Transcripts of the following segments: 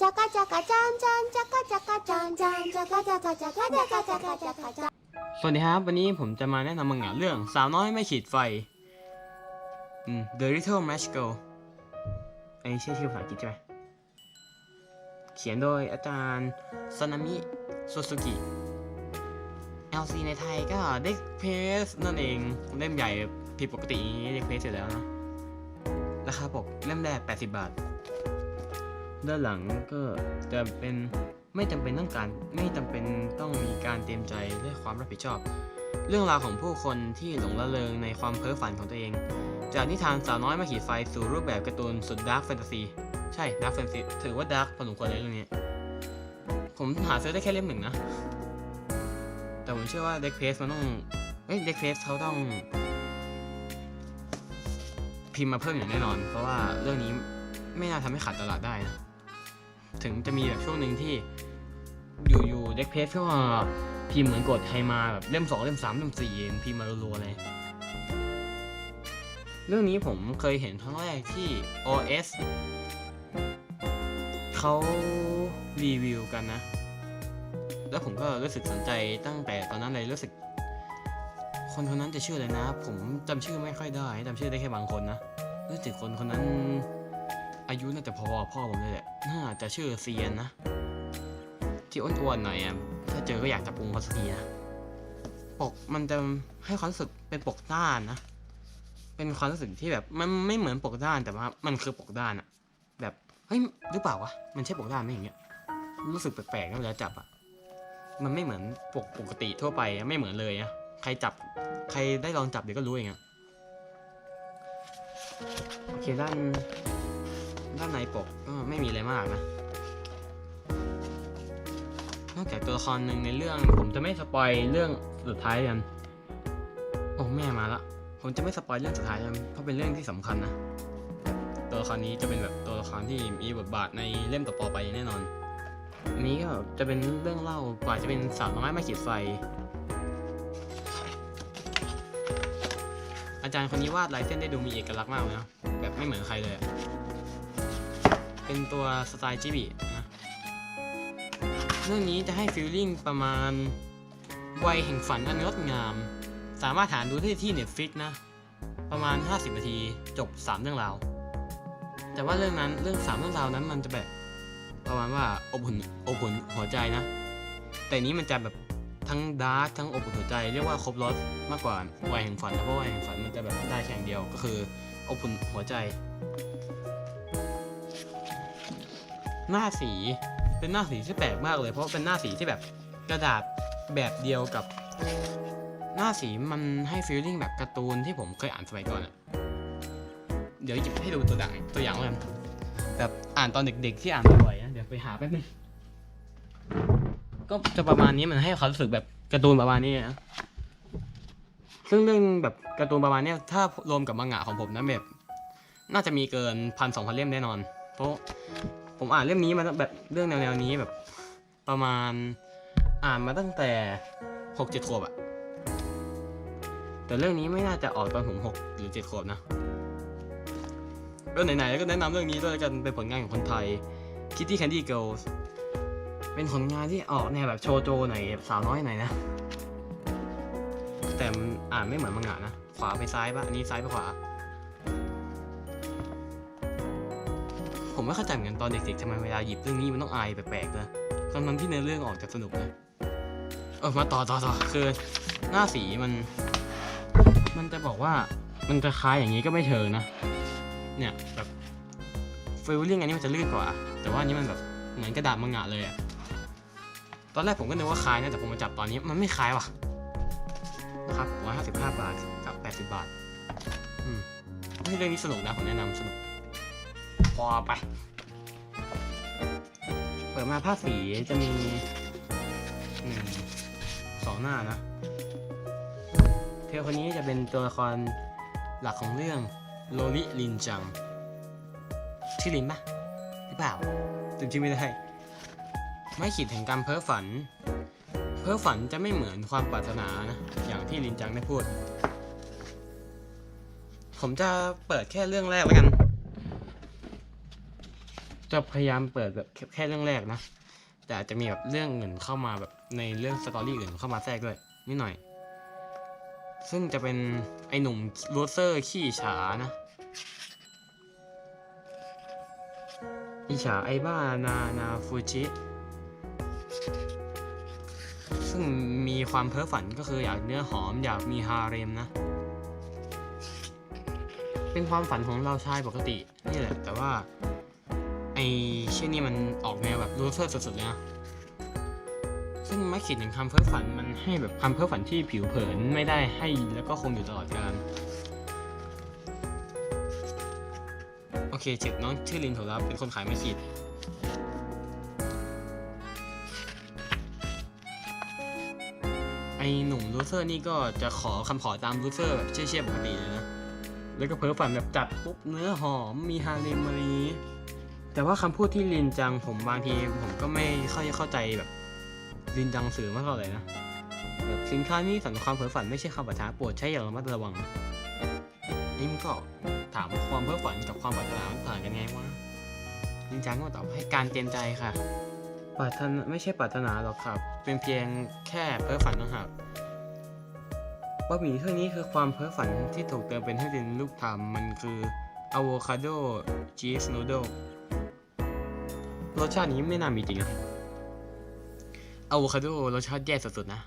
Chaka chaka chan chan chaka chaka chan chan chaka chaka chaka chaka chaka chaka chaka สวัสดีครับ วันนี้ผมจะมาแนะนำมังงะเรื่องสาวน้อยไม่ขีดไฟ The Little Match Girl อันนี้ชื่อชื่อภาษาอังกฤษใช่ไหมเขียนโดยอาจารย์ซานามิโซซุกิ LC ในไทยก็เด็กเพสนั่นเอง เล่มใหญ่ผิดปกติเด็กเพสอยู่แล้วนะ ราคาปกเล่มแรก 80 บาท ด้านหลังก็จะเป็นไม่จำเป็นต้องการไม่จำเป็นต้องมีการเตรียมใจและความรับผิดชอบ เรื่องราวของผู้คนที่หลงละเลงในความเพ้อฝันของตัวเอง จากนิทานสาวน้อยมาขีดไฟสู่รูปแบบการ์ตูนสุดดาร์กแฟนตาซีใช่ดาร์กแฟนตาซีถือว่าดาร์กพอสมควรเลยเรื่องนี้ ผมหาซื้อได้แค่เล่มหนึ่งนะ แต่ผมเชื่อว่าเด็กเพสมันต้องเอ้ยเด็กเพสเขาต้อง พิมพ์มาเพิ่มอย่างแน่นอน เพราะว่าเรื่องนี้ไม่น่าทำให้ขาดตลาดได้นะ ถึงจะมีแบบช่วงหนึ่งที่อยู่ๆเด็กเพสก็พิมพ์เหมือนกดใครมาแบบเล่มสองเล่มสามเล่มสี่พิมพ์มารัวๆเลย เรื่องนี้ผมเคยเห็นครั้งแรกที่ OS เขารีวิวกันนะ แล้วผมก็รู้สึกสนใจตั้งแต่ตอนนั้นเลยรู้สึก คนคนนั้นจะชื่ออะไรนะ ผมจำชื่อไม่ค่อยได้จำชื่อได้แค่บางคนนะรู้สึกคนคนนั้น อายุน่าจะพอพ่อผมเลยแหละ น่าจะชื่อเซียนนะ ที่อ้วนๆหน่อยอะ ถ้าเจอก็อยากจะปรุงเขาสักทีนะ ปกมันจะให้ความรู้สึกเป็นปกด้านนะ เป็นความรู้สึกที่แบบมันไม่เหมือนปกด้านแต่ว่ามันคือปกด้านอะแบบเฮ้ยหรือเปล่าวะ มันใช่ปกด้านไหมอย่างเงี้ย รู้สึกแปลกๆนะเวลาจับอะมันไม่เหมือนปกปกติทั่วไปไม่เหมือนเลยอะใครจับ ใครได้ลองจับเดี๋ยวก็รู้เองอะโอเคด้าน ด้านในปกก็ไม่มีอะไรมากนะ นอกจากตัวละครหนึ่งในเรื่อง ผมจะไม่สปอยเรื่องสุดท้ายกัน โอ้แม่มาละ ผมจะไม่สปอยเรื่องสุดท้ายกันเพราะเป็นเรื่องที่สำคัญนะ ตัวละครนี้จะเป็นแบบตัวละครที่มีบทบาทในเล่มต่อไปแน่นอนอันนี้ก็จะเป็นเรื่องเล่ากว่าจะเป็นสาวน้อยมาขีดไฟ อาจารย์คนนี้วาดลายเส้นได้ดูมีเอกลักษณ์มากเลยนะแบบไม่เหมือนใครเลย เป็นตัวสไตล์จิบินะเรื่องนี้จะให้ฟีลลิ่งประมาณวัยแห่งฝันอันงดงาม สามารถหาดูได้ที่ Netflix นะ ประมาณ 50 นาทีจบ 3 เรื่องราว แต่ว่าเรื่องนั้นเรื่อง 3 เรื่องราวนั้นมันจะแบบประมาณว่าอบอุ่นอบอุ่นหัวใจนะ แต่นี้มันจะแบบทั้งดาร์กทั้งอบอุ่นหัวใจเรียกว่าครบรสมากกว่าวัยแห่งฝันนะเพราะวัยแห่งฝันมันจะแบบได้แค่งเดียวก็คืออบอุ่นหัวใจ หน้าสีเป็นหน้าสีที่แปลกมากเลย เพราะเป็นหน้าสีที่แบบกระดาษแบบเดียวกับ หน้าสีมันให้ฟีลลิ่งแบบการ์ตูนที่ผมเคยอ่านสมัยก่อนอะเดี๋ยวหยิบให้ดูตัวอย่างตัวอย่างแล้วกันแบบอ่านตอนเด็กๆที่อ่านบ่อยนะเดี๋ยวไปหาแป๊บนึงก็จะประมาณนี้มันให้ความรู้สึกแบบการ์ตูนประมาณนี้นะซึ่งเรื่องแบบการ์ตูนประมาณนี้ถ้ารวมกับมังงะของผมนะแบบ น่าจะมีเกินพันสองพันเล่มแน่นอน เพราะ ผมอ่านเล่มนี้มาตั้งแบบเรื่องแนวๆนี้แบบ ประมาณอ่านมาตั้งแต่หกเจ็ดขวบอะแต่เรื่องนี้ไม่น่าจะออกตอนผมหกหรือเจ็ดขวบนะก็ไหนๆก็แนะนำเรื่องนี้ด้วยกันเป็นผลงานของคนไทย Kitty Candy Girls เป็นผลงานที่ออกแนวแบบโชโจหน่อยแบบสาวน้อยหน่อยนะ แต่มันอ่านไม่เหมือนมังงะนะ ขวาไปซ้ายปะอันนี้ซ้ายไปขวา ผมไม่เข้าใจเหมือนกันตอนเด็กๆทำไมเวลาหยิบเรื่องนี้มันต้องอายแปลกๆนะตอนนั้นที่เนื้อเรื่องออกจะสนุกนะเออมาต่อต่อต่อคือหน้าสีมัน มันจะบอกว่ามันจะคล้ายอย่างนี้ก็ไม่เชิงนะ เนี่ยแบบฟิลลิ่งอันนี้มันจะลื่นกว่า แต่ว่าอันนี้มันแบบเหมือนกระดาษมังงะเลยอะตอนแรกผมก็นึกว่าคล้ายนะแต่ผมมาจับตอนนี้มันไม่คล้ายว่ะนะครับร้อยห้าสิบห้าบาทกับแปดสิบบาท อืมเฮ้ยเรื่องนี้สนุกนะผมแนะนำสนุก พอไป เปิดมาภาสีจะมีหนึ่งสองหน้านะ เธอคนนี้จะเป็นตัวละครหลักของเรื่องโลลิลินจัง ชื่อลินปะหรือเปล่าจำชื่อไม่ได้ ไม่ขีดแห่งการมเพ้อฝัน เพ้อฝันจะไม่เหมือนความปรารถนานะ อย่างที่ลินจังได้พูด ผมจะเปิดแค่เรื่องแรกแล้วกัน จะพยายามเปิดแบบแค่เรื่องแรกนะ แต่อาจจะมีแบบเรื่องอื่นเข้ามาแบบในเรื่องสตอรี่อื่นเข้ามาแทรกด้วยนิดหน่อย ซึ่งจะเป็นไอหนุ่มโรเซอร์ขี้ฉานะอิฉาไอบ้านานาฟูจิ ซึ่งมีความเพ้อฝันก็คืออยากเนื้อหอมอยากมีฮาเร็มนะ เป็นความฝันของเราชายปกตินี่แหละ แต่ว่า เช่นนี้มันออกแนวแบบรูเซอร์สุดๆเลยนะซึ่งไม่คิดถึงคำเพ้อฝันมันให้แบบคำเพ้อฝันที่ผิวเผินไม่ได้ให้แล้วก็คงอยู่ตลอดกาลโอเคเจ็บน้องชื่อลินถูกแล้วเป็นคนขายไม่ขีดไอหนุ่มลูเซอร์นี่ก็จะขอคำขอตามลูเซอร์แบบเชี่ยๆปกติเลยนะ แล้วก็เพ้อฝันแบบจัดปุ๊บเนื้อหอมมีฮาเลมอะไรนี้ แต่ว่าคำพูดที่ลินจังผมบางทีผมก็ไม่ค่อยเข้าใจแบบลินจังสื่อมากเท่าไหร่นะแบบสินค้านี้สำหรับความเพ้อฝันไม่ใช่คำปรารถนาโปรดใช้อย่างระมัดระวังนี่มันก็ถามว่าความเพ้อฝันกับความปรารถนามันต่างกันไงวะลินจังก็ตอบให้การเตรียมใจค่ะปรารถนาไม่ใช่ปรารถนาหรอกครับ เป็นเพียงแค่เพ้อฝันต่างหากบะหมี่ถ้วยนี้คือความเพ้อฝันที่ถูกเติมเป็นให้เป็นรูปธรรมมันคืออะโวคาโดชีสนูโด รสชาตินี้ไม่น่ามีจริงอะอะโวคาโดรสชาติแย่สุดๆนะ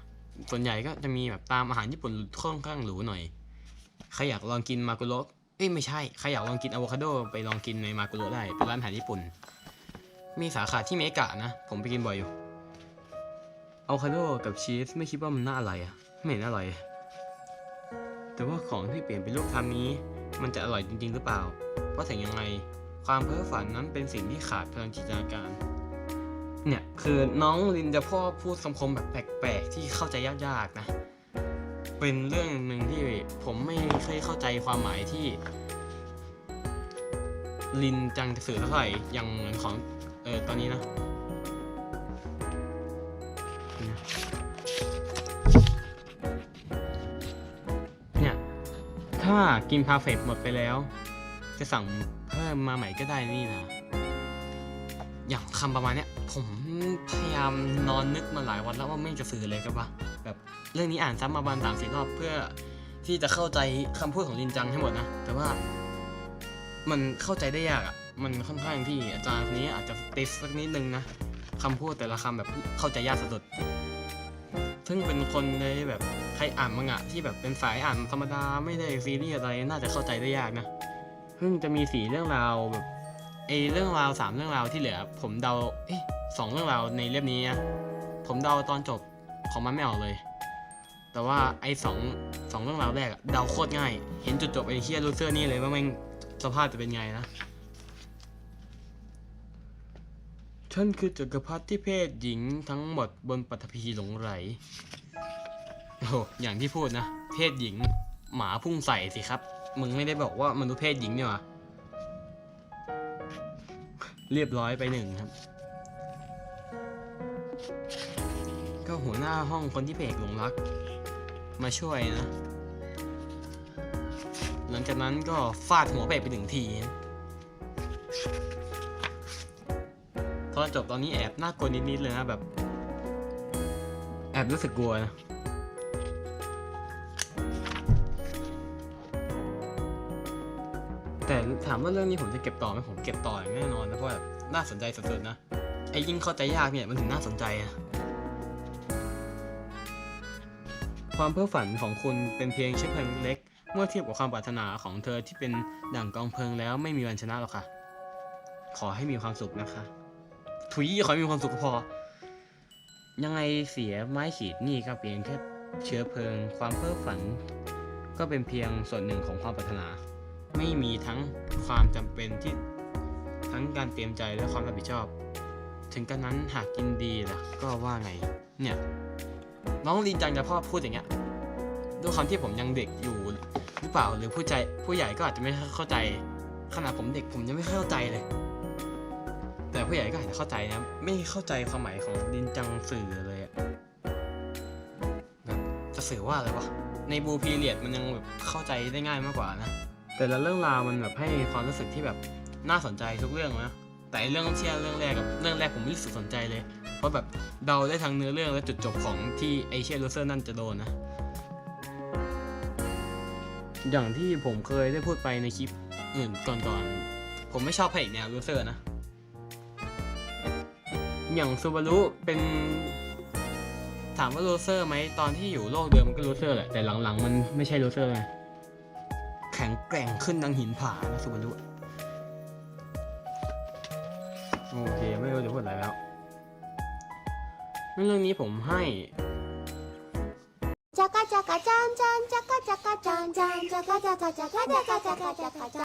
ส่วนใหญ่ก็จะมีแบบตามอาหารญี่ปุ่นค่อนข้างหรูหน่อย ใครอยากลองกินมากุโระเอ้ยไม่ใช่ ใครอยากลองกินอะโวคาโดไปลองกินในมากุโระได้ เป็นร้านอาหารญี่ปุ่น มีสาขาที่เมกะนะ ผมไปกินบ่อยอยู่อะโวคาโดกับชีสไม่คิดว่ามันน่าอร่อยอะไม่เห็นอร่อย แต่ว่าของที่เปลี่ยนเป็นรูปธรรมนี้ มันจะอร่อยจริง ๆ หรือเปล่า เพราะถึงยังไง ความเพ้อฝันนั้นเป็นสิ่งที่ขาดพลังจินตนาการ เนี่ยคือน้องลินจะพ่อพูดคำคมแบบแปลกๆที่เข้าใจยากๆนะ เป็นเรื่องหนึ่งที่ผมไม่เคยเข้าใจความหมายที่ ลินจังจะสื่อเท่าไหร่อย่างเหมือนของเออตอนนี้นะเนี่ยถ้ากินพาเฟกหมดไปแล้ว จะสั่ง เพิ่มาใหม่ก็ได้นี่นะอย่างคำประมาณเนี้ยผมพยายามนอนนึกมาหลายวันแล้วว่าไม่จะสื่อเลยกันปะแบบเรื่องนี้อ่านซ้ำมาประมาณสามสี่รอบเพื่อที่จะเข้าใจคำพูดของลินจังให้หมดนะ แต่ว่ามันเข้าใจได้ยากอะ่ะมันค่อนข้างที่อาจารย์คนนี้อาจจะติดสักนิดนึงนะคำพูดแต่ละคำแบบเข้าใจยากสุดซึ่งเป็นคนในแบบใครอ่านมังงะที่แบบเป็นสายอ่านธรรมดาไม่ได้ซีรีส์อะไรน่าจะเข้าใจได้ยากนะ เพิ่งจะมีสี่เรื่องราวแบบไอเรื่องราวสามเรื่องราวที่เหลือ ผมเดาเอ๊ะสองเรื่องราวในเล่มนี้นะผมเดาตอนจบของมันไม่ออกเลย แต่ว่าไอสองสองเรื่องราวแรกเดาโคตรง่าย เห็นจุดจบไอเฮียลูเซอร์นี่เลยว่าแม่งสภาพจะเป็นไงนะฉันคือจักรพรรดิที่เพศหญิงทั้งหมดบนปฐพีหลงไหลโอ้อย่างที่พูดนะ เพศหญิงหมาพุ่งใส่สิครับ มึงไม่ได้บอกว่ามนุษย์เพศหญิงเนี่ยหวะเรียบร้อยไปหนึ่งครับ ก็หัวหน้าห้องคนที่เพกหลงรัก มาช่วยนะ หลังจากนั้นก็ฟาดหัวเพกไปหนึ่งทีตอนจบตอนนี้แอบน่ากลัวนิดๆเลยนะแบบ แอบรู้สึกกลัวนะ ถามว่าเรื่องนี้ผมจะเก็บต่อไหมผมเก็บต่ออย่างแน่นอนนะเพราะแบบน่าสนใจสุดๆนะไอ้ยิ่งเข้าใจยากเนี่ยมันถึงน่าสนใจอะความเพ้อฝันของคุณเป็นเพียงเชื้อเพลิงเล็ก เมื่อเทียบกับความปรารถนาของเธอที่เป็นดั่งกองเพลิงแล้วไม่มีวันชนะหรอกค่ะ ขอให้มีความสุขนะคะ ถุยขอให้มีความสุขพอ ยังไงเสียไม้ขีดนี่ก็เพียงแค่เชื้อเพลิง ความเพ้อฝัน ก็เป็นเพียงส่วนหนึ่งของความปรารถนา ไม่มีทั้งความจำเป็นที่ทั้งการเตรียมใจและความรับผิดชอบ ถึงกันนั้นหากกินดีล่ะก็ว่าไง เนี่ยน้องลินจังจะพ่อพูดอย่างเงี้ยด้วยความที่ผมยังเด็กอยู่หรือเปล่าหรือผู้ใจผู้ใหญ่ก็อาจจะไม่เข้าใจขนาดผมเด็กผมยังไม่เข้าใจเลย แต่ผู้ใหญ่ก็อาจจะเข้าใจนะไม่เข้าใจความหมายของลินจังสื่อเลยอะจะสื่อว่าอะไรวะในบูพีเรียดมันยังแบบเข้าใจได้ง่ายมากกว่านะ แต่ละเรื่องราวมันแบบให้ความรู้สึกที่แบบน่าสนใจทุกเรื่องนะแต่เรื่องเชี่ยเรื่องแรกกับเรื่องแรกผมไม่รู้สึกสนใจเลย เพราะแบบเดาได้ทั้งเนื้อเรื่องและจุดจบของที่ไอเชียลูเซอร์นั่นจะโดนนะ อย่างที่ผมเคยได้พูดไปในคลิปอื่นก่อนๆ ผมไม่ชอบพระเอกแนวลูเซอร์นะ อย่างซูบารุเป็นถามว่าลูเซอร์ไหมตอนที่อยู่โลกเดิมมันก็ลูเซอร์แหละแต่หลังๆ มันไม่ใช่ลูเซอร์ไง แข็งแกร่งขึ้นดังหินผานะซูบารุโอเค ไม่รู้จะพูดอะไรแล้วเรื่องนี้ผมให้จักรจักรจันจันจักรจักรจันจันจักรจักรจักรจักรจักรจักรจักร